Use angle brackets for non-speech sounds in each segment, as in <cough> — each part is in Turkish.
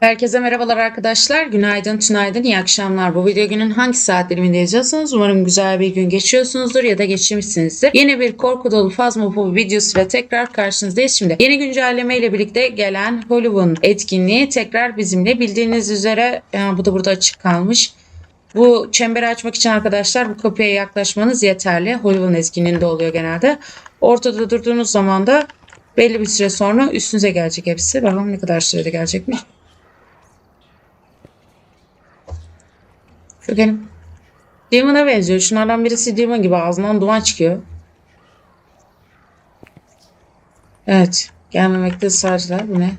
Herkese merhabalar arkadaşlar. Günaydın, tünaydın, iyi akşamlar. Bu video günün hangi saat diliminde izliyorsanız umarım güzel bir gün geçiyorsunuzdur ya da geçirmişsinizdir. Yeni bir korku dolu Phasmophobia videosuyla tekrar karşınızdayız şimdi. Yeni güncelleme ile birlikte gelen Hollywood etkinliği tekrar bizimle. Bildiğiniz üzere yani bu da burada açık kalmış. Bu çemberi açmak için arkadaşlar bu kapıya yaklaşmanız yeterli. Hollywood etkinliğinde oluyor genelde. Ortada durduğunuz zaman da belli bir süre sonra üstünüze gelecek hepsi. Bakalım ne kadar sürede gelecekmiş. Şu benim. Demon'a benziyor. Şunlardan birisi Demon gibi ağzından duman çıkıyor. Evet. Gelmemekte ısrarcılar. Bu ne?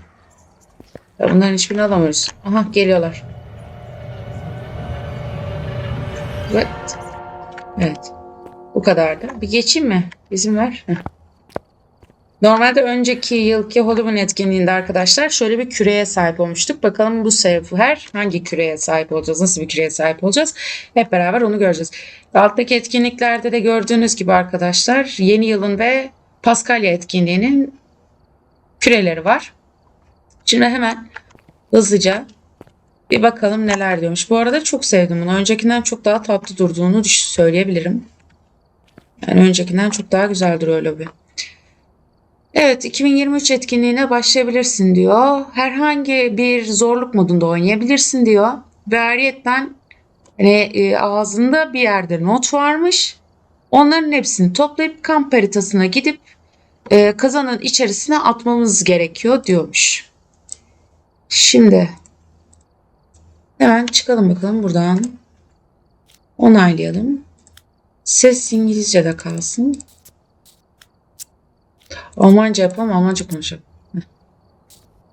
Ya bunların hiçbirini alamıyoruz. Aha geliyorlar. Evet. Evet. Kadardı. Bir geçeyim mi? İzin ver. Normalde önceki yılki Hollywood etkinliğinde arkadaşlar şöyle bir küreye sahip olmuştuk. Bakalım bu sefer hangi küreye sahip olacağız, nasıl bir küreye sahip olacağız hep beraber onu göreceğiz. Alttaki etkinliklerde de gördüğünüz gibi arkadaşlar yeni yılın ve Paskalya etkinliğinin küreleri var. Şimdi hemen hızlıca bir bakalım neler diyormuş. Bu arada çok sevdim bunu. Öncekinden çok daha tatlı durduğunu söyleyebilirim. Yani öncekinden çok daha güzel duruyor lobi. Evet, 2023 etkinliğine başlayabilirsin diyor. Herhangi bir zorluk modunda oynayabilirsin diyor. Ve ayrıyetten hani, e, ağzında bir yerde not varmış. Onların hepsini toplayıp kamp haritasına gidip e, kazanın içerisine atmamız gerekiyor diyormuş. Şimdi hemen çıkalım bakalım buradan. Onaylayalım. Ses İngilizce'de kalsın. Almanca yapalım, Almanca konuşalım.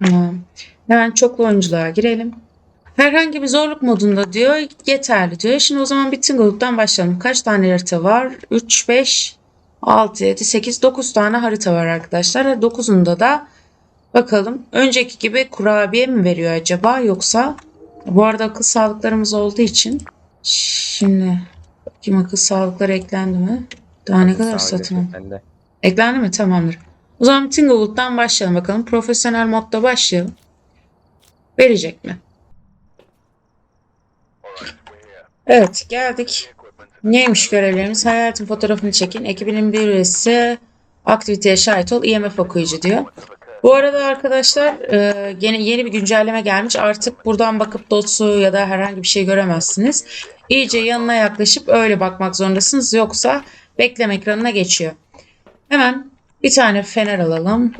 Tamam. Hemen çoklu oyunculuğa girelim. Herhangi bir zorluk modunda diyor yeterli diyor. Şimdi o zaman bir Tingle'dan başlayalım. Kaç tane harita var? 3, 5, 6, 7, 8, 9 tane harita var arkadaşlar. 9'unda da bakalım önceki gibi kurabiye mi veriyor acaba yoksa bu arada akıl sağlıklarımız olduğu için şimdi bakayım akıl sağlıkları eklendi mi? Daha ne kadar satın al- de. Eklendi mi? Tamamdır. O zaman Tinglewood'dan başlayalım bakalım. Profesyonel modda başlayalım. Verecek mi? Evet geldik. Neymiş görevlerimiz? Hayatın fotoğrafını çekin. Ekibinin bir üyesi aktiviteye şahit ol. IMF okuyucu diyor. Bu arada arkadaşlar e, yeni, yeni bir güncelleme gelmiş. Artık buradan bakıp dotsu ya da herhangi bir şey göremezsiniz. İyice yanına yaklaşıp öyle bakmak zorundasınız. Yoksa bekleme ekranına geçiyor. Hemen bir tane fener alalım.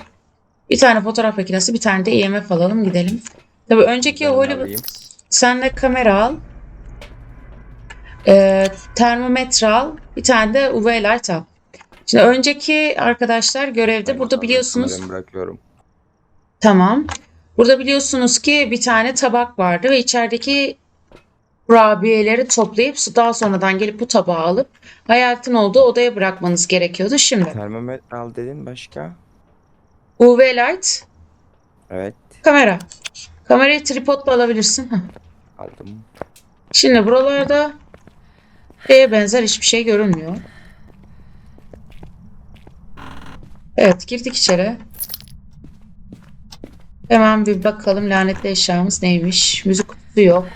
Bir tane fotoğraf makinesi, bir tane de IMF alalım gidelim. Tabii önceki Ben Hollywood alayım. sen de kamera al. Ee, termometre al. Bir tane de UV light al. Şimdi önceki arkadaşlar görevde burada biliyorsunuz Kameramı bırakıyorum. Tamam. Burada biliyorsunuz ki bir tane tabak vardı ve içerideki kurabiyeleri toplayıp daha sonradan gelip bu tabağı alıp hayatın olduğu odaya bırakmanız gerekiyordu. Şimdi Termometre al dedin başka? UV light, Evet kamera. Kamerayı tripodla alabilirsin. Aldım. Şimdi buralarda şeye benzer hiçbir şey görünmüyor. Evet girdik içeri. Hemen bir bakalım lanetli eşyamız neymiş. Müzik kutusu yok.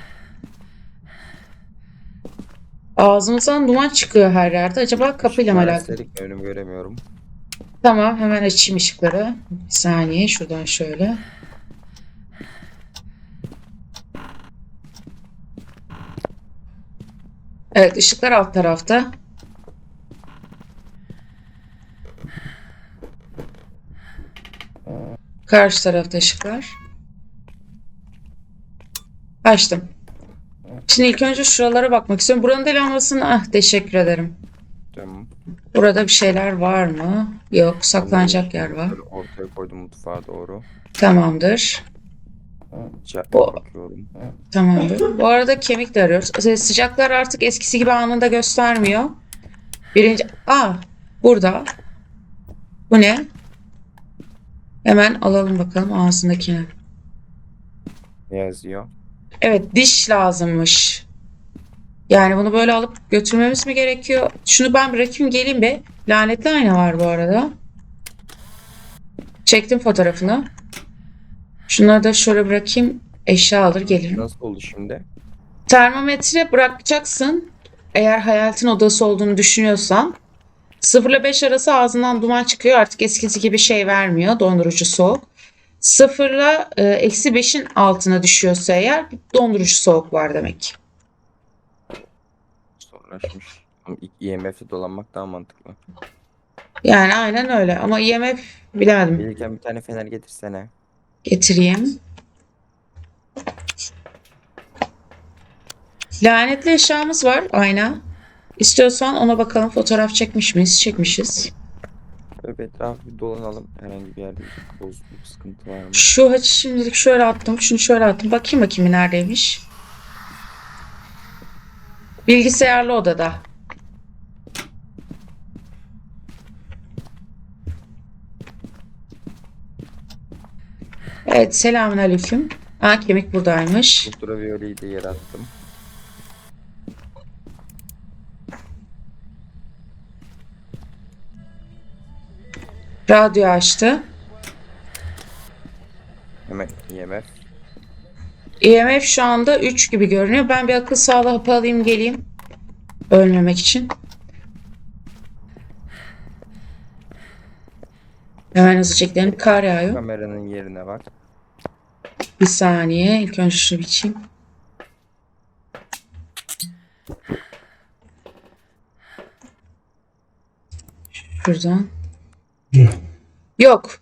Ağzımızdan duman çıkıyor her yerde. Acaba kapıyla mı alakalı? önümü göremiyorum. Tamam hemen açayım ışıkları. Bir saniye şuradan şöyle. Evet ışıklar alt tarafta. Karşı tarafta ışıklar. Açtım. Şimdi ilk önce şuralara bakmak istiyorum. Buranın da lambasını ah teşekkür ederim. Tamam. Burada bir şeyler var mı? Yok, saklanacak yer var. Ortaya koydum mutfağa doğru. Tamamdır. Bu-. Tamamdır. Bu arada kemik de arıyoruz. Sı- Sıcaklar artık eskisi gibi anında göstermiyor. Birinci... Aa! Burada. Bu ne? Hemen alalım bakalım ağzındakini. Ne yazıyor? Evet diş lazımmış. Yani bunu böyle alıp götürmemiz mi gerekiyor? Şunu ben bırakayım geleyim be. Lanetli ayna var bu arada. Çektim fotoğrafını. Şunları da şöyle bırakayım. Eşya alır gelirim. Nasıl oldu şimdi? Termometre bırakacaksın. Eğer hayaletin odası olduğunu düşünüyorsan. 0 ile 5 arası ağzından duman çıkıyor. Artık eskisi gibi şey vermiyor. Dondurucu soğuk. 0 ile e, eksi 5'in altına düşüyorsa eğer dondurucu soğuk var demek. İlk IMF'de dolanmak daha mantıklı. Yani aynen öyle. Ama IMF bilemedim. Gelirken bir tane fener getirsene. Getireyim. Lanetli eşyamız var. Ayna. İstiyorsan ona bakalım. Fotoğraf çekmiş miyiz? Çekmişiz. Bir etrafı bir dolanalım. Herhangi bir yerde bir bozukluk, sıkıntı var mı? Şu haçı şimdilik şöyle attım. Şunu şöyle attım. Bakayım bakayım neredeymiş. Bilgisayarlı odada. Evet selamünaleyküm. Aa kemik buradaymış. Ultraviyoliyi de yere attım. Radyo açtı. Hemen IMF. IMF şu anda 3 gibi görünüyor. Ben bir akıl sağlığı hapı alayım geleyim. Ölmemek için. Hemen hızlıca gidelim. Kar yağıyor. Kameranın yerine bak. Bir saniye. İlk önce şunu biçeyim. Şuradan. Yok.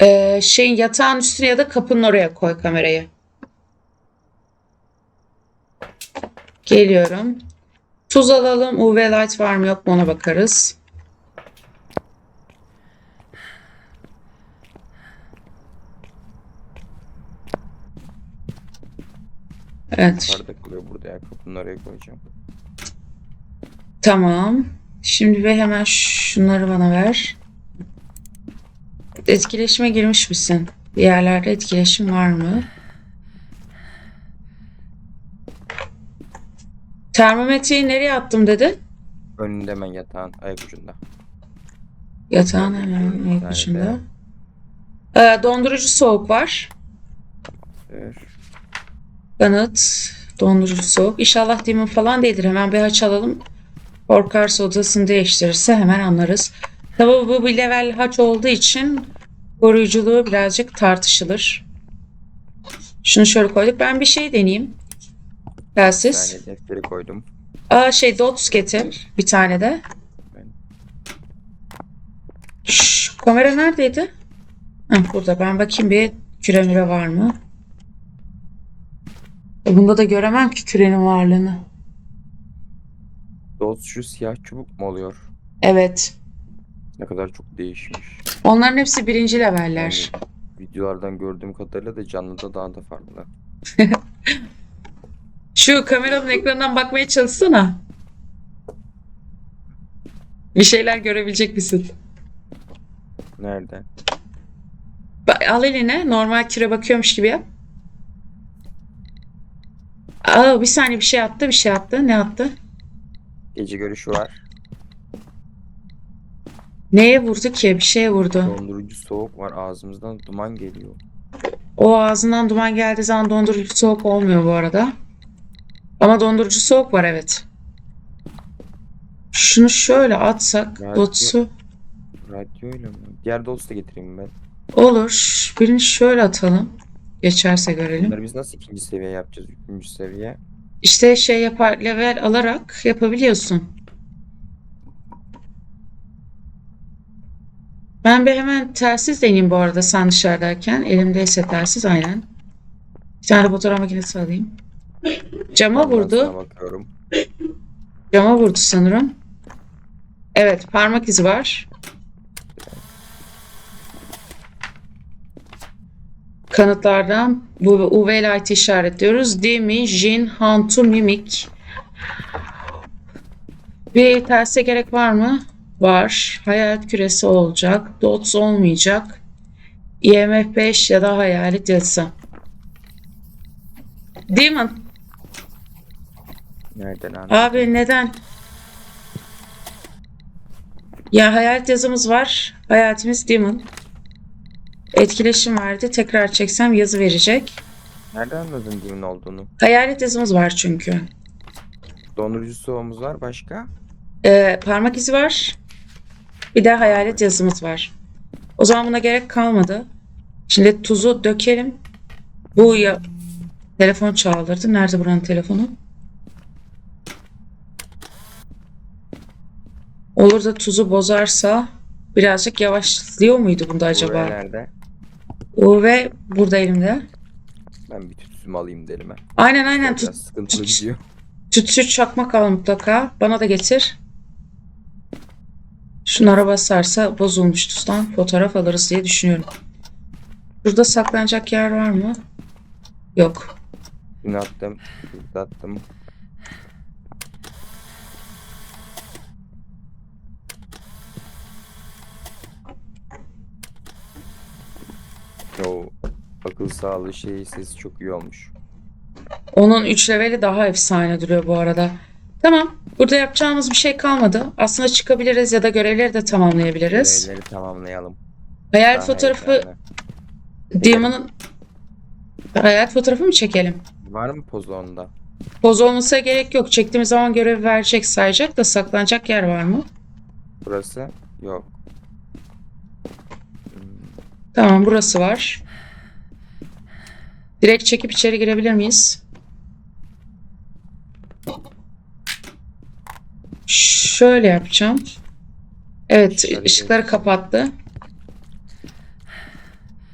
Ee, şeyin yatağın üstüne ya da kapının oraya koy kamerayı. Geliyorum. Tuz alalım. UV light var mı yok mu ona bakarız. Evet. Yukarıda kalıyor burada ya. Kapının oraya koyacağım. Tamam. Şimdi ve hemen şunları bana ver. Etkileşime girmiş misin? Bir yerlerde etkileşim var mı? Termometreyi nereye attım dedi? Önünde hemen yatağın ayak ucunda. Yatağın hemen Nerede? yaklaşında. Ee, dondurucu soğuk var. Dur. Kanıt. Dondurucu soğuk. İnşallah Demon falan değildir. Hemen bir haç alalım. Korkarsa odasını değiştirirse hemen anlarız. Tabii bu bir level haç olduğu için koruyuculuğu birazcık tartışılır. Şunu şöyle koyduk. Ben bir şey deneyeyim. Bir Telsiz. tane defteri koydum. Aa şey dots getir. Bir tane de. Şş, kamera neredeydi? Heh, burada. Ben bakayım bir küre müre var mı? E, Bunda da göremem ki kürenin varlığını. Dots şu siyah çubuk mu oluyor? Evet. Ne kadar çok değişmiş. Onların hepsi birinci leveller. Videolardan gördüğüm kadarıyla da canlıda daha da farklı. <laughs> Şu kameranın ekranından bakmaya çalışsana. Bir şeyler görebilecek misin? Nerede? Ba- Al eline normal küre bakıyormuş gibi yap. Aa, bir saniye bir şey attı bir şey attı. Ne attı? Gece görüşü var. Neye vurdu ki? Bir şeye vurdu. Dondurucu soğuk var. Ağzımızdan duman geliyor. O ağzından duman geldiği zaman dondurucu soğuk olmuyor bu arada. Ama dondurucu soğuk var evet. Şunu şöyle atsak Radyo- dotsu Radyoyla mı? Diğer dots da getireyim ben. olur. Birini şöyle atalım. Geçerse görelim. Bunları biz nasıl ikinci seviye yapacağız? Üçüncü seviye. İşte şey yapar level alarak yapabiliyorsun. Ben bir hemen telsiz deneyeyim bu arada sen dışarıdayken. Elimdeyse telsiz aynen. Bir tane fotoğraf makinesi alayım. Cama vurdu. Cama vurdu sanırım. Evet parmak izi var. Kanıtlardan bu UV light işaretliyoruz. Demi, Jin, Hantu, Mimik. Bir terse gerek var mı? Var. Hayalet küresi olacak. Dots olmayacak. IMF 5 ya da hayalet yazısı. Demon. Nereden abi? Abi neden? Ya hayalet yazımız var. Hayaletimiz Demon. Etkileşim verdi. Tekrar çeksem yazı verecek. Nereden anladın kimin olduğunu? Hayalet yazımız var çünkü. Dondurucu soğumuz var başka. Ee, parmak izi var. Bir de hayalet yazımız var. O zaman buna gerek kalmadı. Şimdi tuzu dökelim. Bu ya... Telefon çaldırdı. Nerede buranın telefonu? Olur da tuzu bozarsa birazcık yavaşlıyor muydu bunda acaba? Nerede? UV burada elimde. Ben bir tütsümü alayım delime. Aynen aynen Biraz tut, sıkıntılı tut- gidiyor. tütsü çakmak al mutlaka. Bana da getir. Şunlara basarsa bozulmuş tuzdan fotoğraf alırız diye düşünüyorum. Burada saklanacak yer var mı? Yok. Bunu attım. Burada attım. O akıl sağlığı şeyi sesi çok iyi olmuş. Onun 3 leveli daha efsane duruyor bu arada. Tamam. Burada yapacağımız bir şey kalmadı. Aslında çıkabiliriz ya da görevleri de tamamlayabiliriz. Görevleri tamamlayalım. Daha fotoğrafı heyecanlı. Demon'ın Hayalet fotoğrafı mı çekelim? Var mı pozu onda? Poz olmasına gerek yok. Çektiğimiz zaman görev verecek sayacak da saklanacak yer var mı? Burası yok. Tamam burası var. Direkt çekip içeri girebilir miyiz? Şöyle yapacağım. Evet ışıkları geçsin. kapattı.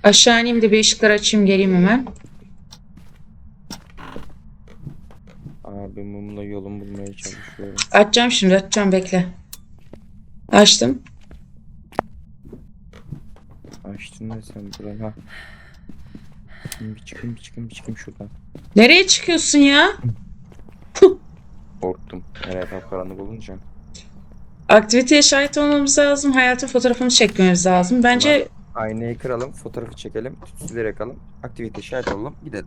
Aşağı ineyim de bir ışıkları açayım geleyim hemen. Abi mumla yolum bulmaya çalışıyorum. Açacağım şimdi açacağım bekle. Açtım. Açtın da sen buranı ha. Bir çıkayım bir çıkayım bir çıkayım şuradan. Nereye çıkıyorsun ya? Korktum. Her taraf karanlık olunca. Aktiviteye şahit olmamız lazım. Hayatın fotoğrafını çekmemiz lazım. Bence Aynayı kıralım, fotoğrafı çekelim, tütsüleri yakalım, aktivite şahit olalım, gidelim.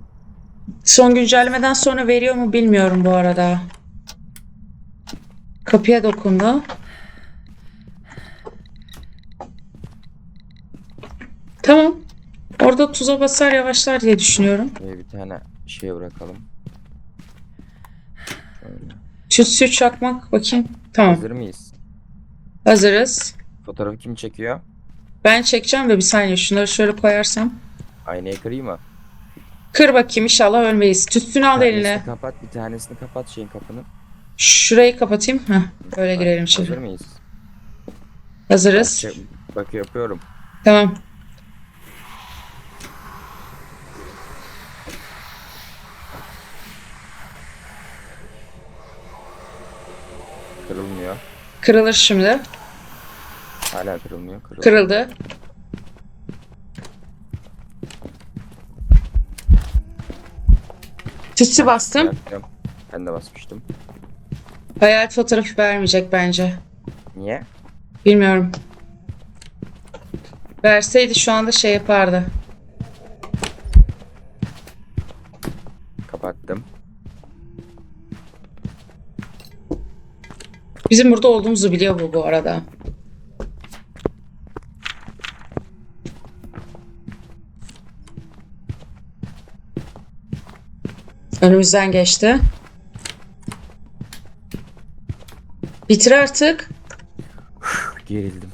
Son güncellemeden sonra veriyor mu bilmiyorum bu arada. Kapıya dokundu. Tamam. Orada tuza basar yavaşlar diye düşünüyorum. Ee, bir tane şey bırakalım. Şöyle. Tütsü çakmak bakayım. Tamam. Hazır mıyız? Hazırız. Fotoğrafı kim çekiyor? Ben çekeceğim de bir saniye şunları şöyle koyarsam. Aynayı kırayım mı? Kır bakayım inşallah ölmeyiz. Tütsünü al tanesini eline. kapat, bir tanesini kapat şeyin kapını. Şurayı kapatayım. Heh, böyle girelim Hazır içeri. mıyız? Hazırız. Bak yapıyorum. Tamam. Kırılmıyor. Kırılır şimdi. Hala kırılmıyor. Kırıldı. Kırıldı. Tütsü bastım. Ben de basmıştım. Hayalet fotoğrafı vermeyecek bence. Niye? Bilmiyorum. Verseydi şu anda şey yapardı. Bizim burada olduğumuzu biliyor bu bu arada. Önümüzden geçti. Bitir artık. Gerildim.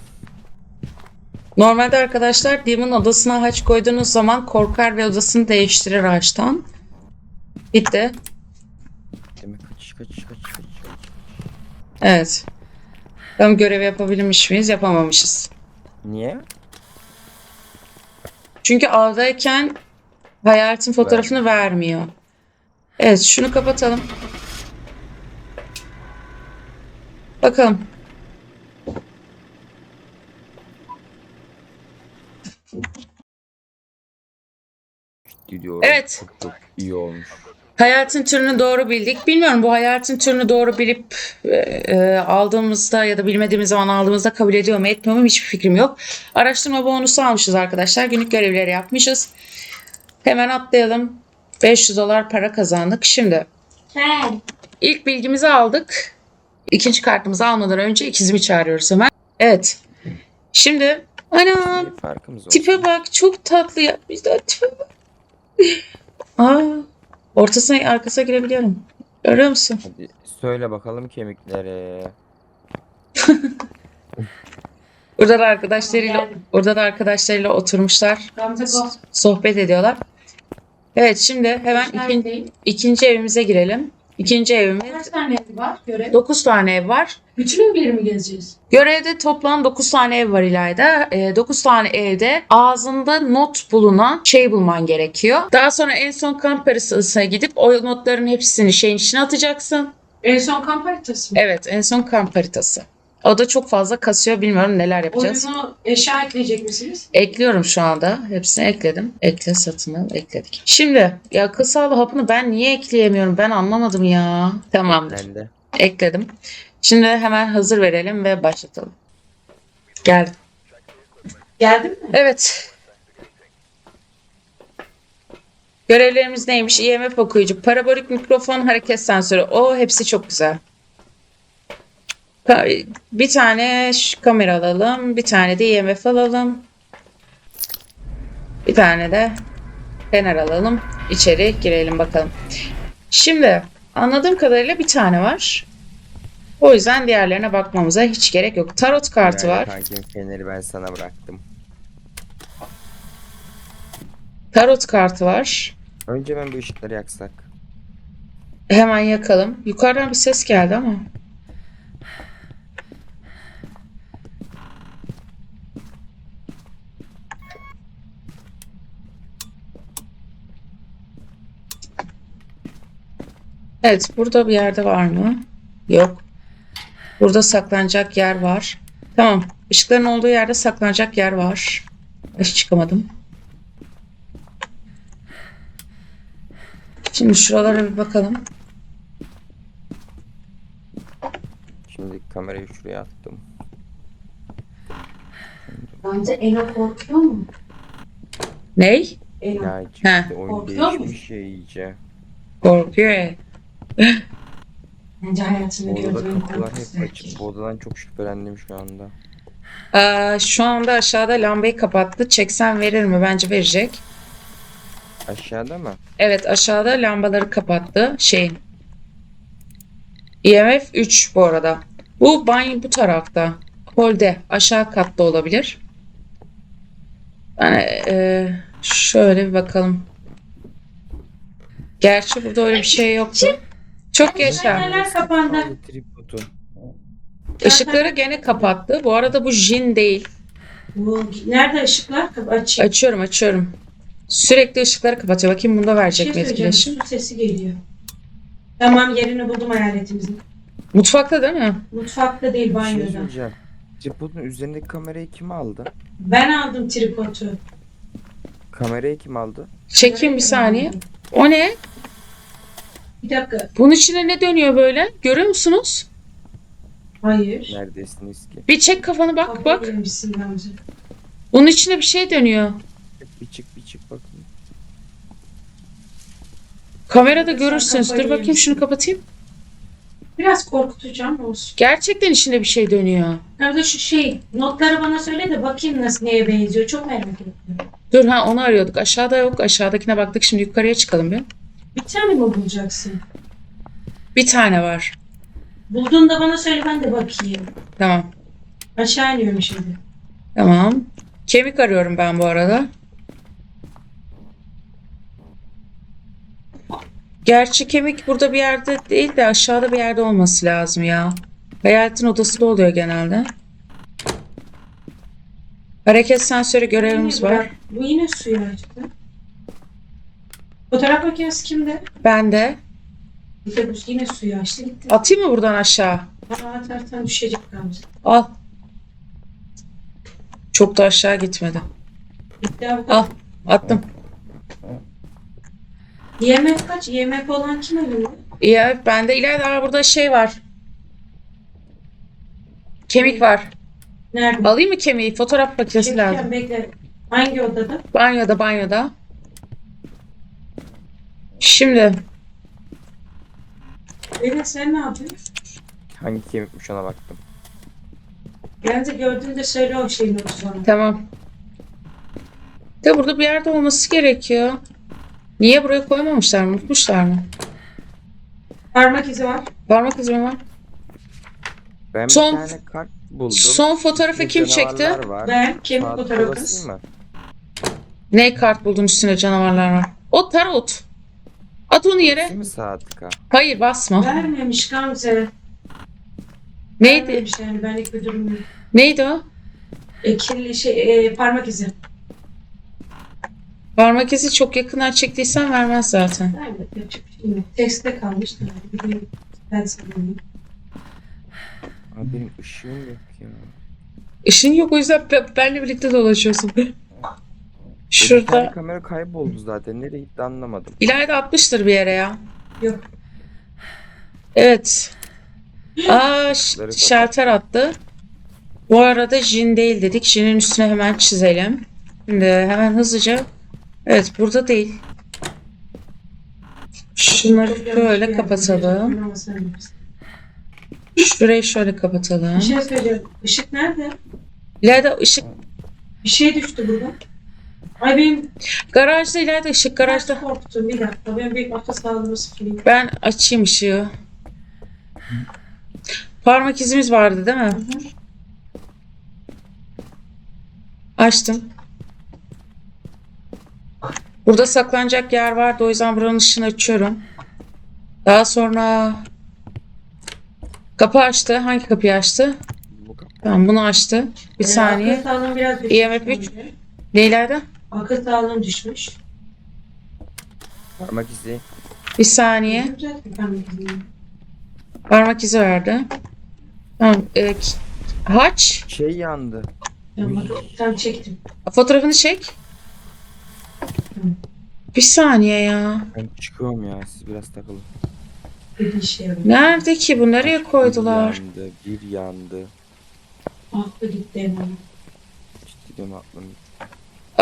Normalde arkadaşlar Demon odasına haç koyduğunuz zaman korkar ve odasını değiştirir ağaçtan. Bitti. Demek kaç kaç kaç kaç. kaç. Evet. Bakalım görevi yapabilmiş miyiz? Yapamamışız. Niye? Çünkü avdayken hayaletin fotoğrafını vermiyor. Evet şunu kapatalım. Bakalım. Diyorum. Evet. Çok çok iyi olmuş. Hayaletin türünü doğru bildik. Bilmiyorum bu hayaletin türünü doğru bilip e, e, aldığımızda ya da bilmediğimiz zaman aldığımızda kabul ediyor mu etmiyor mu hiçbir fikrim yok. Araştırma bonusu almışız arkadaşlar. Günlük görevleri yapmışız. Hemen atlayalım. 500 dolar para kazandık. Şimdi ilk bilgimizi aldık. İkinci kartımızı almadan önce ikizimi çağırıyoruz hemen. Evet. Şimdi ana tipe bak çok tatlı yapmışlar tipe bak. <laughs> Aa, ortasına arkasına girebiliyorum. Görüyor musun? Hadi söyle bakalım kemikleri. <laughs> Burada da arkadaşlarıyla orada da arkadaşlarıyla oturmuşlar. Sohbet ediyorlar. Evet şimdi hemen ikinci, ikinci evimize girelim. İkinci evimiz Kaç tane ev var görev? 9 tane ev var. Bütün evleri mi gezeceğiz? Görevde toplam 9 tane ev var İlayda. 9 tane evde ağzında not bulunan şey bulman gerekiyor. Daha sonra en son kamp arasına gidip o notların hepsini şeyin içine atacaksın. En son kamp haritası mı? Evet en son kamp haritası. O da çok fazla kasıyor bilmiyorum neler yapacağız. Oyunu eşya ekleyecek misiniz? Ekliyorum şu anda. Hepsini ekledim. Ekle satın al ekledik. Şimdi ya akıl sağlığı hapını ben niye ekleyemiyorum ben anlamadım ya. Tamamdır. Ben de. Ekledim. Şimdi hemen hazır verelim ve başlatalım. Geldim. Geldin mi? Evet. Görevlerimiz neymiş? IMF okuyucu, parabolik mikrofon, hareket sensörü. O hepsi çok güzel. Bir tane şu kamera alalım. Bir tane de IMF alalım. Bir tane de fener alalım. İçeri girelim bakalım. Şimdi anladığım kadarıyla bir tane var. O yüzden diğerlerine bakmamıza hiç gerek yok. Tarot kartı var. Kankim feneri ben sana bıraktım. Tarot kartı var. Önce ben bu ışıkları yaksak. Hemen yakalım. Yukarıdan bir ses geldi ama. Evet, burada bir yerde var mı? Yok. Burada saklanacak yer var. Tamam. Işıkların olduğu yerde saklanacak yer var. Hiç çıkamadım. Şimdi şuralara bir bakalım. Şimdi kamerayı şuraya attım. Gamze Eno korkuyor mu? Ney? Eno. Ya oyun Korkuyor değişmiş ya iyice. Korkuyor. Bence hayatımda Bu odada gördüğüm kapılar hep açık. Bu odadan çok şüphelendim şu anda. Aa, şu anda aşağıda lambayı kapattı. Çeksen verir mi? Bence verecek. Aşağıda mı? Evet aşağıda lambaları kapattı. Şeyin. IMF 3 bu arada. Bu banyo bu tarafta. Holde. Aşağı katta olabilir. Yani e, şöyle bir bakalım. Gerçi burada öyle bir şey yoktu. Çok yaşa. Neler kapandı? Ay, Tripodu. Işıkları gene kapattı. Bu arada bu Jin değil. Bu, nerede ışıklar? Kap- Açayım. Açıyorum açıyorum. Sürekli ışıkları kapatıyor. Bakayım bunda Bir verecek şey mi söyleyeceğim. etkileşim? Su sesi geliyor. Tamam yerini buldum hayaletimizin. Mutfakta değil mi? Mutfakta değil Bir şey banyoda. söyleyeceğim. Tripodun üzerindeki kamerayı kim aldı? Ben aldım tripodu. Kamerayı kim aldı? Çekeyim bir saniye. O ne? Bir dakika. Bunun içine ne dönüyor böyle? Görüyor musunuz? Hayır. Neredesiniz ki? Bir çek kafanı bak Kapıya bak. girmişsin Gamze. Bunun içine bir şey dönüyor. Bir çık bir çık bakayım. Kamerada Sen görürsünüz. Dur kafayı bakayım yemişsin. şunu kapatayım. Biraz korkutacağım olsun. Gerçekten içinde bir şey dönüyor. Gamze şu şey notları bana söyle de bakayım nasıl neye benziyor. Çok merak ettim. Dur ha onu arıyorduk. Aşağıda yok. Aşağıdakine baktık. Şimdi yukarıya çıkalım bir. Bir tane mi bulacaksın? Bir tane var. Bulduğunda bana söyle ben de bakayım. Tamam. Aşağı iniyorum şimdi. Tamam. Kemik arıyorum ben bu arada. Gerçi kemik burada bir yerde değil de aşağıda bir yerde olması lazım ya. Hayaletin odasında oluyor genelde. Hareket sensörü görevimiz var. Bu yine suyu açtı. Fotoğraf makinesi kimde? Ben de. Bir de bu yine suyu açtı gitti. Atayım mı buradan aşağı? Aa atarsan düşecek Gamze. Al. Çok da aşağı gitmedi. Gitti abi. Al. Attım. IMF kaç? IMF olan kim elinde? Ya bende ileride Aa, burada şey var. Kemik var. Nerede? Alayım mı kemiği? Fotoğraf makinesi lazım. Çekeceğim, bekle. Hangi odada? Banyoda banyoda. Şimdi Beyler sen ne yapıyorsun? Hangi kemikmiş ona baktım. Bence gördüğünde söyle o şeyin bana. Tamam. De burada bir yerde olması gerekiyor. Niye buraya koymamışlar mı? Unutmuşlar mı? Parmak izi var. Parmak izi mi var? Ben Son- bir tane kart buldum. Son fotoğrafı kim çekti? canavarlar Var. Ben kim Saat fotoğrafı basayım kız? mı? Ne kart buldun üstünde canavarlar var? O tarot. At onu yere. Mı Sadık'a? Hayır basma. Vermemiş Gamze. Neydi? Vermemiş yani benlik bir durum yok. Neydi o? E, kirli şey e, parmak izi. Parmak izi çok yakından çektiysen vermez zaten. Vermedi. Yapacak bir şey yok. Kalmış. da yani. Bir de Ben sanıyorum. Abi benim ışığım yok ya. Işın yok o yüzden be- benle birlikte dolaşıyorsun. <laughs> E, Bir Şurada. kamera kayboldu zaten. Nereye gitti anlamadım. İlayda atmıştır bir yere ya. Yok. Evet. Aa şalter attı. Bu arada Jin değil dedik. Jin'in üstüne hemen çizelim. Şimdi hemen hızlıca. Evet burada değil. Şunları şöyle kapatalım. Şurayı şöyle kapatalım. Bir şey söyleyeceğim. Işık nerede? İlayda ışık. Bir şey düştü burada. Ay benim Garajda İlayda ışık garajda. Garajda korktum bir dakika. Ben bir akıl sağlığımı sıfırlayayım. Ben açayım ışığı. Parmak izimiz vardı değil mi? Açtım. Burada saklanacak yer vardı o yüzden buranın ışığını açıyorum. Daha sonra kapı açtı. Hangi kapıyı açtı? Tamam bunu açtı. Bir Ee, saniye. Akıl sağlığım biraz düşmüş. IMF üç. bence. Leyla'da? Akıl sağlığım düşmüş. Parmak izi. Bir saniye. Güzel bir parmak izi. Parmak izi verdi. Tamam. e, haç. Şey yandı. Ben tam çektim. Fotoğrafını çek. Bir saniye ya. Ben çıkıyorum ya. Siz biraz takılın. Bir yarıyor. Nerede ki bu? Nereye koydular? Bir yandı. Bir yandı. Aklı gitti hemen. Ciddi de mi aklım?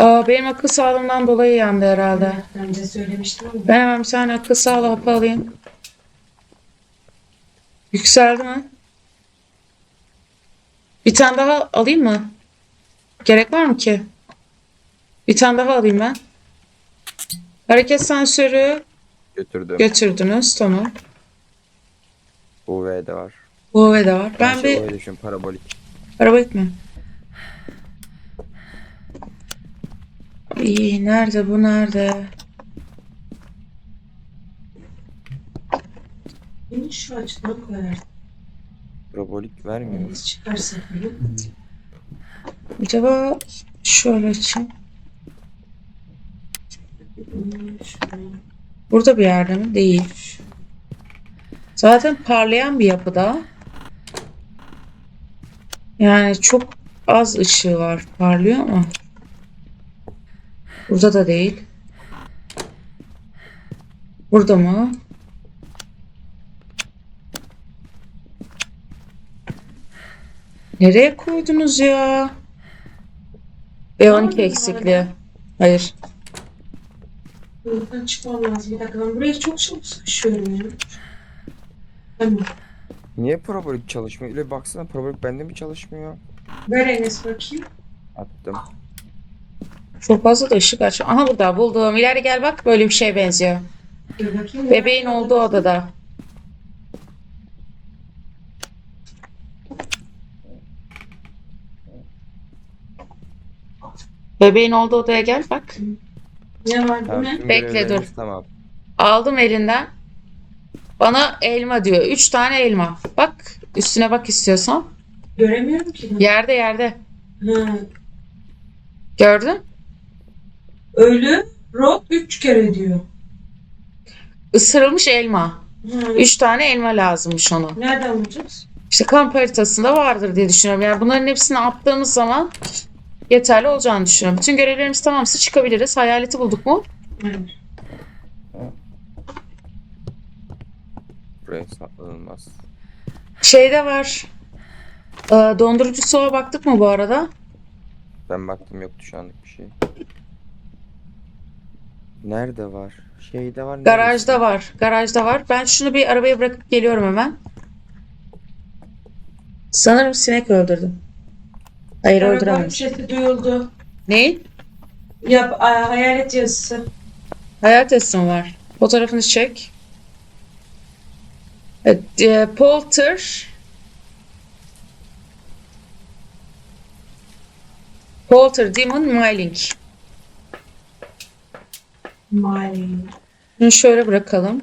Aa, benim akıl sağlığımdan dolayı yandı herhalde. Bence söylemiştim ama. Ben hemen bir tane akıl sağlığı hapı alayım. Yükseldi mi? Bir tane daha alayım mı? Gerek var mı ki? Bir tane daha alayım ben. Hareket sensörü Götürdüm. götürdünüz. Tamam. UV de var. UV de var. Ben şey bir düşün parabolik. araba gitme. İyi nerede bu nerede? Beni şu açıdan koyar. Parabolik vermiyor. Biz çıkarsak bunu. Acaba şöyle açayım. Burada bir yerde mi? Değil. Zaten parlayan bir yapıda. Yani çok az ışığı var. Parlıyor ama. Burada da değil. Burada mı? Nereye koydunuz ya? B12 eksikliği. Hayır. Buradan çıkmam lazım. Bir dakika ben buraya çok çok sıkışıyorum ya. Tamam. Niye parabolik çalışmıyor? Öyle baksana parabolik bende mi çalışmıyor? Ver Enes bakayım. Attım. Çok fazla da ışık aç. Aha burada buldum. İleri gel bak böyle bir şeye benziyor. Bebeğin olduğu odada. Bebeğin olduğu odaya gel bak. Ne var bu Tamam, ne? Bekle, dur. Tamam. Aldım elinden. Bana elma diyor. Üç tane elma. Bak üstüne bak istiyorsan. Göremiyorum ki. Yerde yerde. Ha. Gördün? Ölü rot üç kere diyor. Isırılmış elma. Ha. Üç tane elma lazımmış ona. Nereden bulacağız? İşte kamp haritasında vardır diye düşünüyorum. Yani bunların hepsini attığımız zaman yeterli olacağını düşünüyorum. Bütün görevlerimiz tamamsa çıkabiliriz. Hayaleti bulduk mu? Hayır. Buraya saklanılmaz. Şeyde var. Ee, dondurucu soğuğa baktık mı bu arada? Ben baktım yoktu şu anlık bir şey. Nerede var? Şeyde var. Garajda neresi? var. Garajda var. Ben şunu bir arabaya bırakıp geliyorum hemen. Sanırım sinek öldürdüm. Hayır Karakol öldürememiş. sesi duyuldu. Ne? Yap, a- hayalet yazısı. Hayal teslim var. Fotoğrafını çek. Evet, e, Polter Polter Demon Myling. Malin. Bunu şöyle bırakalım.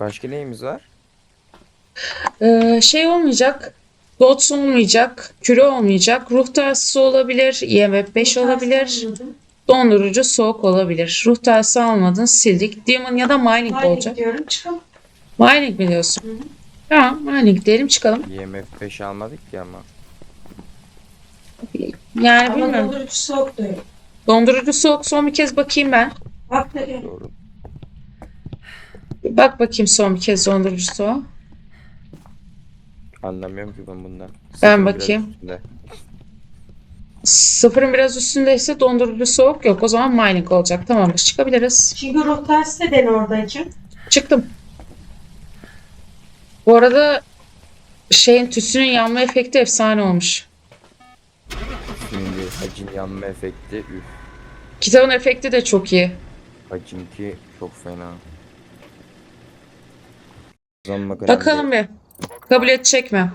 Başka neyimiz var? Ee, şey olmayacak. Dots olmayacak. Küre olmayacak. Ruh telsisi olabilir. IMF 5 olabilir. Dondurucu soğuk olabilir. Ruh telsi almadın sildik. Demon ya da Mining Malin olacak. diyorum çıkalım. Mining mi diyorsun? Hı hı. Tamam Mining diyelim çıkalım. IMF 5 almadık ki ama. Yani Ama bilmiyorum. dondurucu soğuk da yok. Dondurucu soğuk son bir kez bakayım ben. Bak? Doğru. Bak bakayım son bir kez dondurucu soğuk. Anlamıyorum ki ben bundan. Ben Sıfır biraz bakayım. üstünde. Sıfırın biraz üstündeyse dondurucu soğuk yok. O zaman mining olacak. Tamamdır çıkabiliriz. Çünkü ruh tersi de den oradayım. Çıktım. Bu arada şeyin tüsünün yanma efekti efsane olmuş. Şimdi hacin yanma efekti. Üf. Kitabın efekti de çok iyi. Hacinki çok fena. Zaman Bakalım bir. Kabul edecek mi?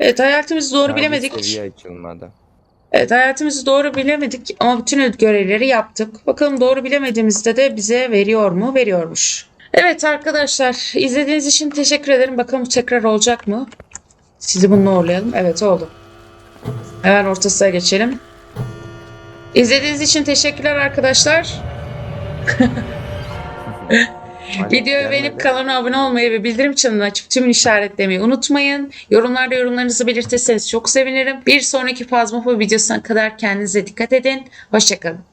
Evet hayatımızı doğru bilemedik. Seviye açılmadı. Evet hayatımızı doğru bilemedik ama bütün görevleri yaptık. Bakalım doğru bilemediğimizde de bize veriyor mu? Veriyormuş. Evet arkadaşlar izlediğiniz için teşekkür ederim. Bakalım tekrar olacak mı? Sizi bununla uğurlayalım. Evet oldu. Hemen orta sıraya geçelim. İzlediğiniz için teşekkürler arkadaşlar. Videoyu beğenip kanala abone olmayı ve bildirim çanını açıp tüm işaretlemeyi unutmayın. Yorumlarda yorumlarınızı belirtirseniz çok sevinirim. Bir sonraki Fazmafa videosuna kadar kendinize dikkat edin. Hoşçakalın.